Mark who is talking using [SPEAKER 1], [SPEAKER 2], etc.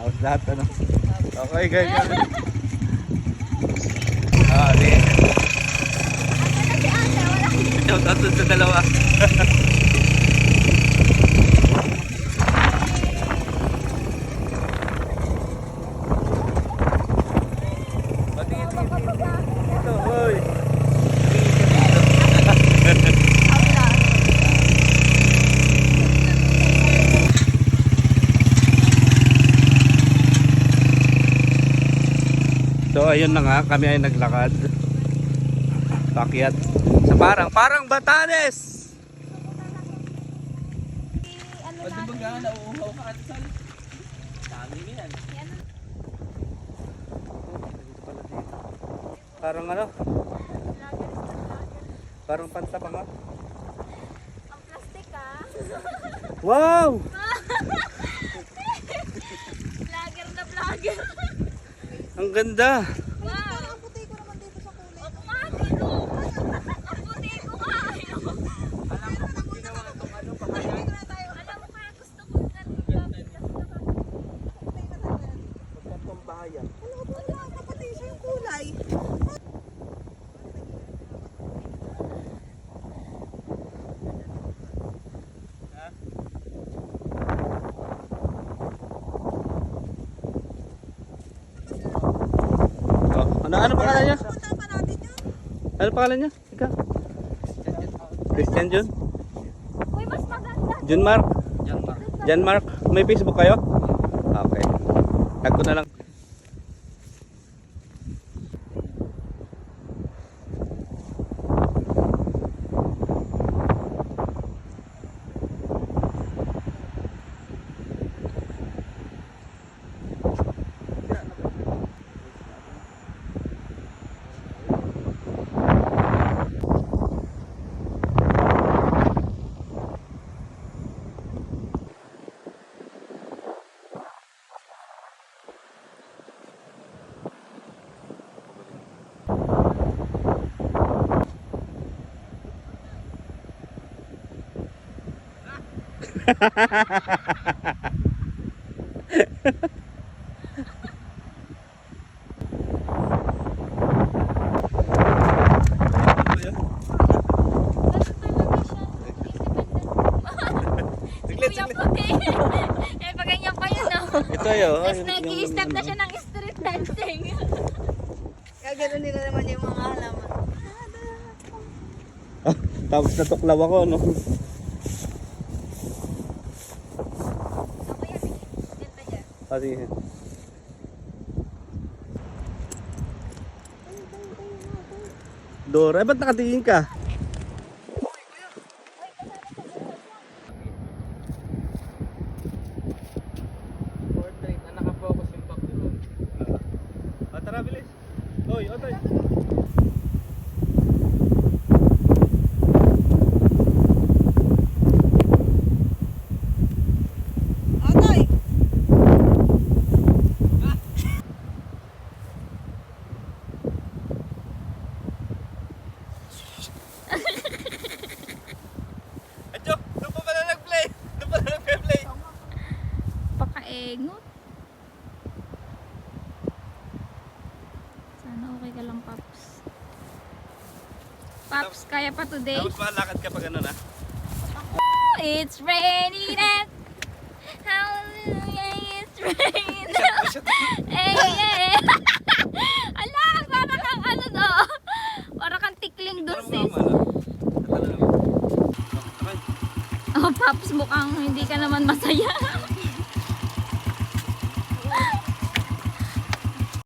[SPEAKER 1] Tapos lahat ano. Okay, guys. Ah, di. Shout out sa dalawa. So ayun na nga, kami ay naglakad. Pakyat. Sa parang, parang Batanes!
[SPEAKER 2] Ano
[SPEAKER 1] ba nga nauuhaw ka at sal? Dami yan. Parang ano? Parang panta pa nga.
[SPEAKER 2] Ang plastic ah.
[SPEAKER 1] Wow! Ang ganda!
[SPEAKER 2] Wow. Ang puti ko naman dito sa kulay. Oo nga, dito. Ang puti ko nga. Alam mo, ginawa itong ano, pakayan. Alam mo kaya gusto ko na
[SPEAKER 1] Pagkantong bahayan.
[SPEAKER 2] Wala, kapatid siya yung kulay.
[SPEAKER 1] Oh, ano, ano pangalan niya? Ano pangalan niya? Ikaw? Christian Jun?
[SPEAKER 2] Uy, mas maganda.
[SPEAKER 1] Jun Mark? Jan Mark? May Facebook kayo? Okay. Tag ko na lang.
[SPEAKER 2] Eh, pag ganyan pa yun, no?
[SPEAKER 1] Ito yun.
[SPEAKER 2] Tapos nag-i-step na siya ng street dancing. Gagano nila naman yung mga halaman.
[SPEAKER 1] Tapos natuklaw ako, no?
[SPEAKER 2] Ako yan,
[SPEAKER 1] sige. Dora, eh ba't nakatingin ka?
[SPEAKER 2] Paps, kaya pa today?
[SPEAKER 1] Tapos malakad ka pag ano na.
[SPEAKER 2] It's raining and Hallelujah, it's raining. Eh, eh. Ala, para kang ano to. Para kang tikling doon, sis. Oh, Paps, mukhang hindi ka naman masaya.